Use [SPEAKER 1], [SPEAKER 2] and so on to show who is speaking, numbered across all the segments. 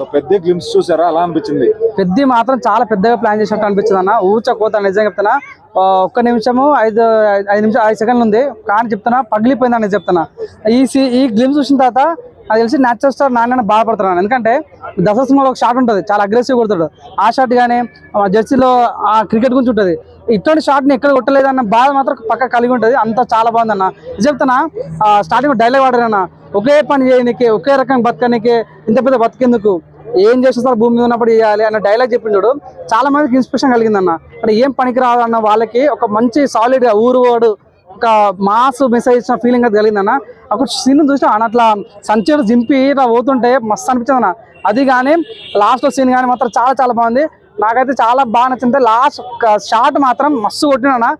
[SPEAKER 1] So పెద్ద glimpse చూసారా? అలా అనిపించింది.
[SPEAKER 2] పెద్ద మాత్రం చాలా పెద్దగా ప్లాన్ చేసినట్టు అనిపించింది అన్న ఊచకోత నిజంగా చెప్తున్నా. ఒక్క నిమిషము ఐదు ఐదు నిమిషం ఐదు సెకండ్లు ఉంది. కానీ చెప్తున్నా పగిలిపోయిందని చెప్తున్నా. ఈ ఈ గ్లిమ్స్ చూసిన తర్వాత అది తెలిసి న్యాచురల్ స్టార్ నాన్న బాధపడుతున్నాను. ఎందుకంటే దసరా సినిమాలో ఒక షాట్ ఉంటుంది చాలా అగ్రెసివ్ కొడతాడు. ఆ షాట్ కానీ జెర్సీలో ఆ క్రికెట్ గురించి ఉంటుంది. ఇటువంటి షాట్ని ఎక్కడ కొట్టలేదన్న బాధ మాత్రం పక్క కలిగి ఉంటుంది. అంతా చాలా బాగుందన్న. చెప్తానా స్టార్టింగ్ డైలాగ్ వాడారన్న. ఒకే పని చేయనీకి ఒకే రకం బతకనికి ఇంత పెద్ద బతికేందుకు? ఏం చేస్తున్నారు సార్ భూమి మీద ఉన్నప్పుడు చేయాలి అన్న డైలాగ్ చెప్పిండు చూడు. చాలా మందికి ఇన్స్పిరేషన్ కలిగిందన్న. అంటే ఏం పనికి రాదన్న అన్న వాళ్ళకి ఒక మంచి సాలిడ్గా ఊరు వాడు ఒక మాస్ మెసేజ్ ఇచ్చిన ఫీలింగ్ అది కలిగిందన్న ఒక సీన్ చూసిన అన్న అట్లా సంచేడు జింపి ఇట్లా పోతుంటే మస్తు అనిపించింది అన్న. అది కానీ లాస్ట్ సీన్ కానీ మాత్రం చాలా చాలా బాగుంది. నాకైతే చాలా బాగా నచ్చింది. లాస్ట్ షాట్ మాత్రం మస్తు కొట్టిన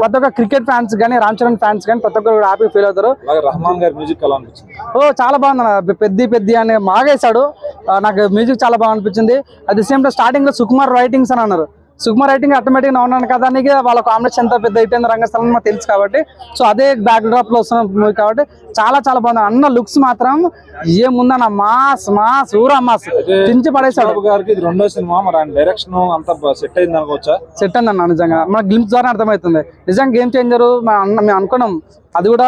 [SPEAKER 2] ప్రతి ఒక్క క్రికెట్ ఫ్యాన్స్ కానీ రామ్ చరణ్ ఫ్యాన్స్ కానీ ప్రతి ఒక్కరు హ్యాపీ ఫీల్ అవుతారు.
[SPEAKER 1] రహమాన్ గారి మ్యూజిక్ అనిపించింది?
[SPEAKER 2] ఓ చాలా బాగుంది అన్న. పెద్ది పెద్ది అని మాగేశాడు. నాకు మ్యూజిక్ చాలా బాగా అనిపించింది. అట్ ది సేమ్ టైం స్టార్టింగ్లో సుకుమార్ రైటింగ్స్ అని అన్నారు. సుకుమార్ రైటింగ్ ఆటోమేటిక్గా ఉన్నాను కదా అని వాళ్ళ కాంబినేషన్ ఎంత పెద్ద అయింది రంగస్థలం మాకు తెలుసు కాబట్టి. సో అదే బ్యాక్ డ్రాప్లో వస్తున్న మూవీ కాబట్టి చాలా చాలా బాగుంది. అన్న లుక్స్ మాత్రం ఏముందన్న మాస్ మాస్ ఊరా మాస్. చించి పడేశాడు.
[SPEAKER 1] బాబు గారికి ఇది రెండో సినిమా మరి ఆయన డైరెక్షన్ అంతా సెట్ అయింది అనుకోవచ్చా?
[SPEAKER 2] సెట్ అండి అన్న నిజంగా. మన గ్లిమ్స్ ద్వారా అర్థమవుతుంది. నిజంగా గేమ్ చేంజర్ మేము అనుకున్నాం. అది కూడా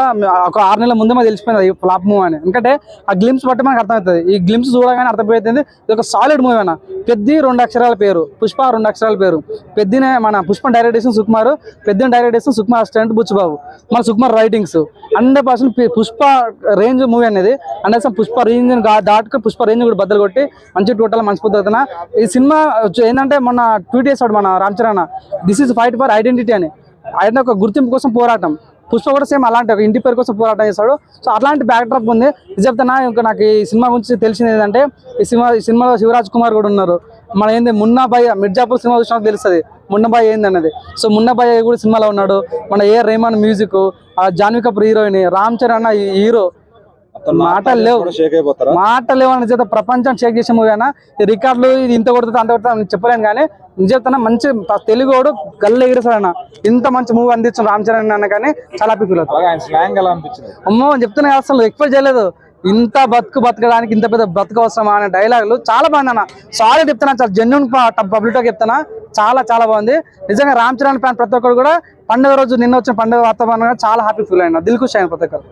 [SPEAKER 2] ఒక ఆరు నెలల ముందే మాకు తెలిసిపోయింది అది ఫ్లాప్ మూవ్ అని. ఎందుకంటే ఆ గ్లిమ్స్ బట్టి మనకు అర్థమవుతుంది. ఈ గ్లిమ్స్ చూడగానే అర్థమైపోతుంది ఇది ఒక సాలిడ్ మూవీ అన్న. పెద్ది రెండు అక్షరాల పేరు పుష్ప రెండు అక్షరాల పేరు. పెద్దినే మన పుష్ప డైరెక్టేషన్ సుకుమార్ పెద్దిన చేసిన సుకుమార్ అసిస్టెంట్ బుచ్చిబాబు. మన Sukumar writings hundred percent Pushpa range movie అనేది. హండ్రెడ్ పుష్ప రేంజ్ దాటుకు పుష్ప రేంజ్ కూడా బద్దలు కొట్టి మంచి టోటల్ మంచి పొద్దున ఈ సినిమా ఏంటంటే మొన్న ట్వీట్ చేశాడు మన Ram Charan this is fight for identity అని. ఆయన ఒక గుర్తింపు కోసం పోరాటం. పుష్ప కూడా సేమ్ అలాంటి ఇంటి పేరు కోసం పోరాటం చేస్తాడు. సో అట్లాంటి బ్యాక్ డ్రాప్ ఉంది. ఇది చెప్తున్నా ఇంకా నాకు ఈ సినిమా గురించి తెలిసింది ఏంటంటే ఈ సినిమా ఈ సినిమాలో శివరాజ్ కుమార్ కూడా ఉన్నారు. మన ఏంది మున్నాబాయ్ మిర్జాపూర్ సినిమా చూసినా తెలుస్తుంది. మున్నబాయ్ ఏంది అన్నది సో మున్నబాయ్ కూడా సినిమాలో ఉన్నాడు. మన A Rahman music Janhvi Kapoor heroine Ram Charan hero మాటలు లేవు.
[SPEAKER 1] కూడా షేక్ అయిపోతారా?
[SPEAKER 2] మాట లేవని చేత ప్రపంచం షేక్ చేసే మూవీ అయినా ఈ రికార్డులు ఇది ఇంత కొడుతుంది అంత కొడుతుంది అని చెప్పలేను కానీ నిజం చెప్తున్నా మంచి తెలుగుడు గల్ల ఎగిరిసాడన్న ఇంత మంచి మూవీ అందించిన రామ్ చరణ్ అన్న కానీ చాలా హ్యాపీ ఫీల్ అవుతుంది అమ్మో చెప్తున్నా అసలు ఎక్స్పెక్ట్ చేయలేదు. ఇంత బతుకు బతకడానికి ఇంత పెద్ద బతుకు అవసరమా అనే డైలాగులు చాలా బాగుంది అన్న. సారీ చెప్తున్నా చాలా జెన్యున్ పబ్లిక్ చెప్తున్నా. చాలా చాలా బాగుంది. నిజంగా రామ్ చరణ్ ఫ్యాన్ ప్రతి ఒక్కరు కూడా పండుగ రోజు నిన్న వచ్చిన పండుగ వాతావరణంగా చాలా హ్యాపీ ఫీల్ అయినా దిల్ ఖుష్ అయిన ప్రతి ఒక్కరు.